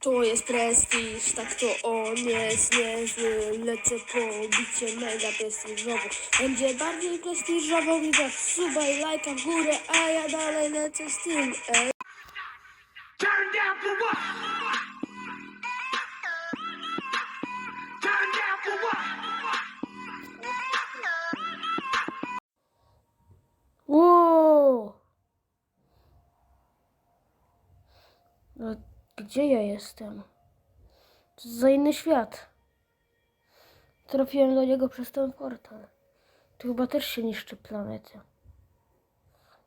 To jest prestiż, tak to on jest niezły. Lecę po bicie mega prestiżowo. Będzie bardziej prestiżowo, tak suba i lajka w górę, a ja dalej lecę z tym, ej. Gdzie ja jestem? To za inny świat. Trafiłem do niego przez ten portal. Tu chyba też się niszczy planety.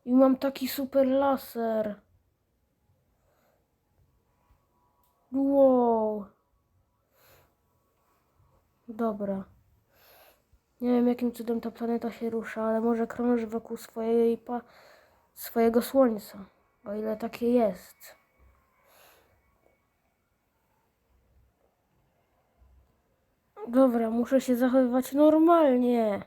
I mam taki super laser. Wow. Dobra. Nie wiem jakim cudem ta planeta się rusza, ale może krąży wokół swojej swojego słońca. O ile takie jest. Dobra, muszę się zachowywać normalnie.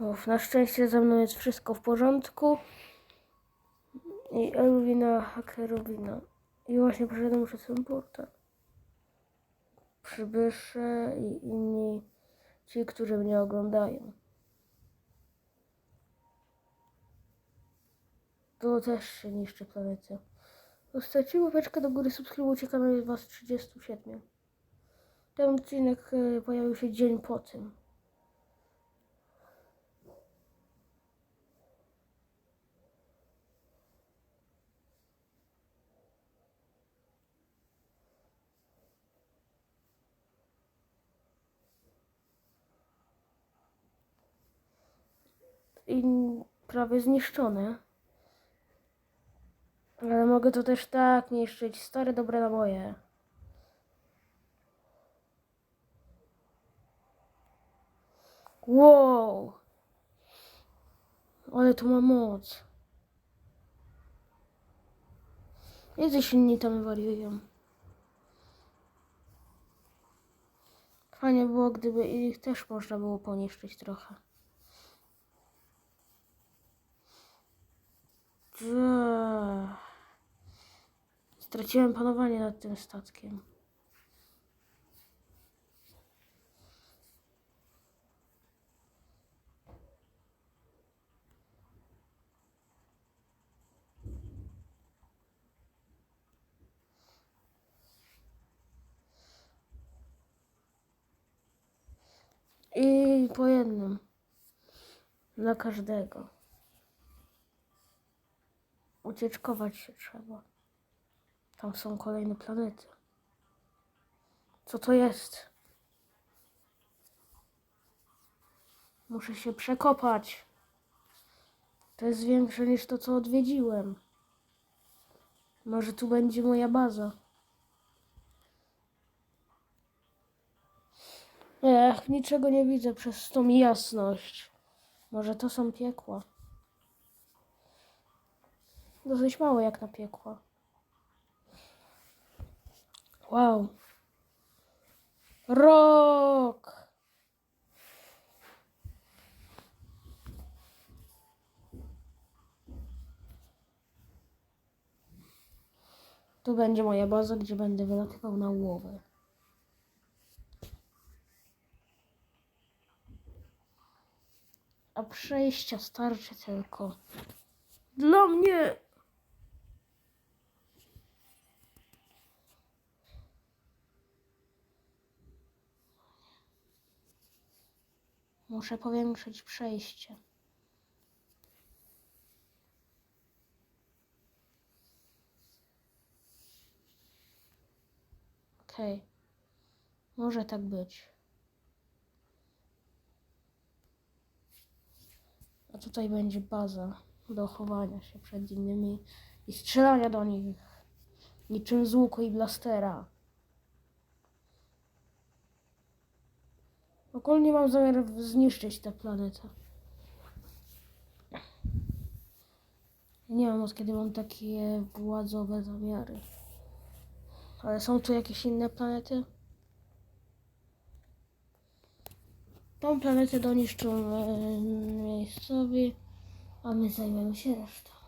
Uf, na szczęście ze mną jest wszystko w porządku. I Elwina, Hakerowina. I właśnie przeszedłem przez ten portal. Przybysze i inni, ci, którzy mnie oglądają. To też się niszczy planeta. Zostawcie łapeczkę do góry, subskrybujcie kanał, jest was 37. Ten odcinek e, pojawił się dzień po tym. i prawie zniszczone. Ale mogę to też tak niszczyć. Stare, dobre naboje. Wow! Ale to ma moc. Jacyś inni tam wariują. Fajnie było, gdyby ich też można było poniszczyć trochę. Eee. Straciłem panowanie nad tym statkiem. I po jednym. Dla każdego. Ucieczkować się trzeba. Tam są kolejne planety. Co to jest? Muszę się przekopać. To jest większe niż to, co odwiedziłem. Może tu będzie moja baza. Ech, niczego nie widzę przez tą jasność. Może to są piekła. Dosyć mało jak na piekła. Wow. Rok! Tu będzie moja baza, gdzie będę wylatywał na łowę. A przejścia starczy tylko dla mnie. Muszę powiększyć przejście. Okej. Może tak być. A tutaj będzie baza do chowania się przed innymi i strzelania do nich niczym z łuku i blastera. Ogólnie mam zamiar zniszczyć tę planetę. Nie wiem od kiedy mam takie władzowe zamiary. Ale są tu jakieś inne planety? Tą planetę doniszczą e, miejscowi, a my zajmiemy się resztą.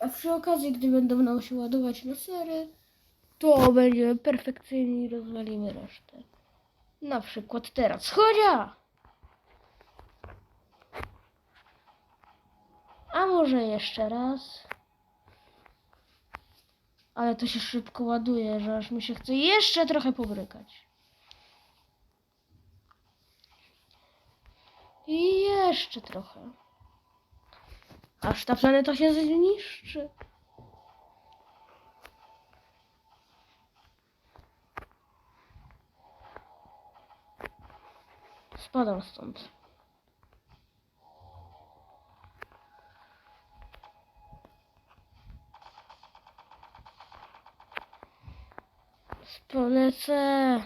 A przy okazji, gdy będą nam się ładować lasery, to będziemy perfekcyjni i rozwalimy resztę. Na przykład teraz. Chodzia! A może jeszcze raz? Ale to się szybko ładuje, że aż mi się chce jeszcze trochę pobrykać. I jeszcze trochę. Aż ta planeta się zniszczy. Spadam stąd. Polecę.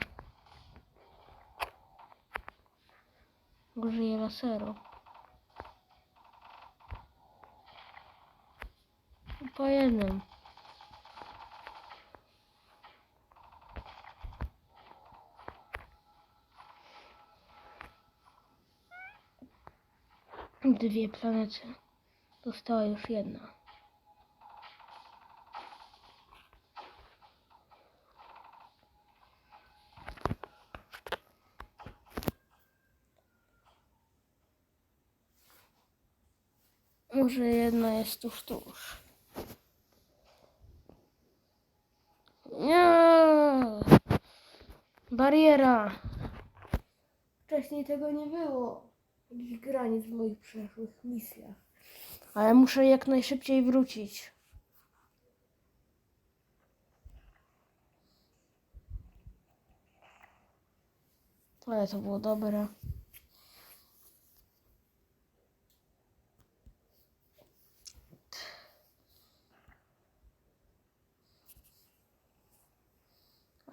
Użyję laseru. Po jednym. Dwie planety. Została już jedna. Może jedna jest tuż, tuż. Nie! Bariera! Wcześniej tego nie było. Jakichś granic w moich przeszłych misjach. Ale muszę jak najszybciej wrócić. Ale to było dobre.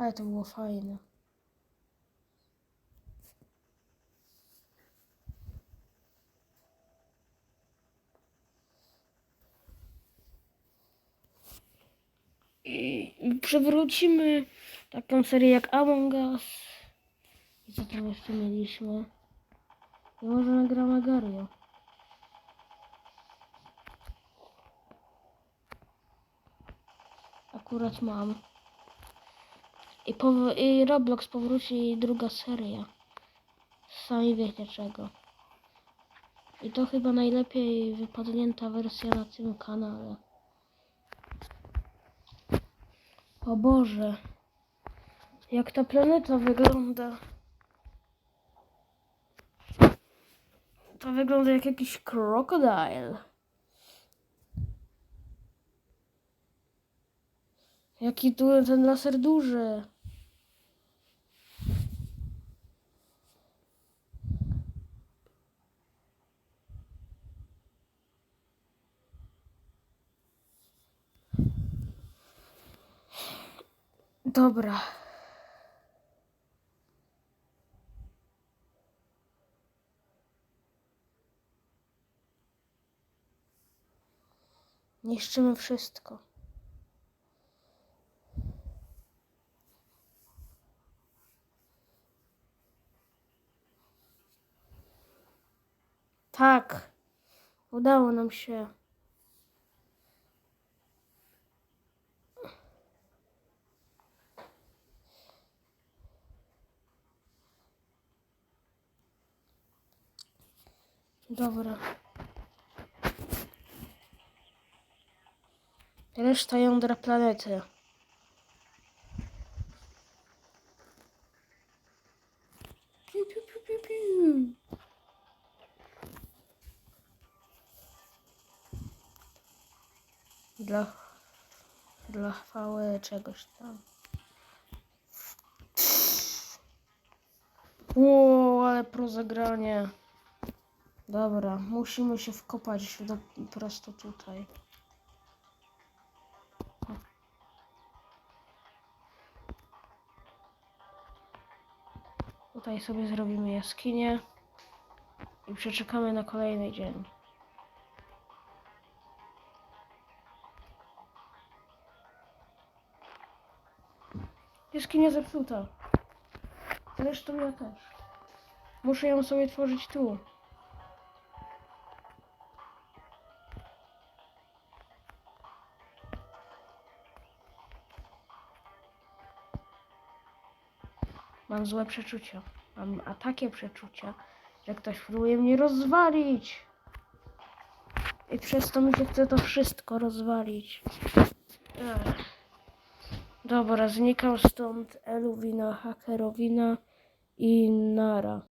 Ale to było fajne. I przywrócimy taką serię jak Among Us. I co tam jeszcze mieliśmy? I może nagramy Gario. Akurat mam. I, pow- I Roblox powróci druga seria. Sami wiecie czego. I to chyba najlepiej wypadnięta wersja na tym kanale. O Boże. Jak ta planeta wygląda. To wygląda jak jakiś krokodyl. Jaki tu ten laser duży. Dobra. Niszczymy wszystko. Tak. Udało nam się. Dobra. Reszta jądra planety. Piu, piu, piu, piu, piu. Dla, dla chwały czegoś tam. Ło, ale pro zagranie. Dobra, musimy się wkopać do, prosto tutaj. Tutaj sobie zrobimy jaskinię i przeczekamy na kolejny dzień. Jaskinia zepsuta. Zresztą ja też. Muszę ją sobie tworzyć tu. Mam złe przeczucia. Mam a takie przeczucia, że ktoś próbuje mnie rozwalić. I przez to mi się chce to wszystko rozwalić. Ech. Dobra, znikam stąd. Eluwina, hakerowina i nara.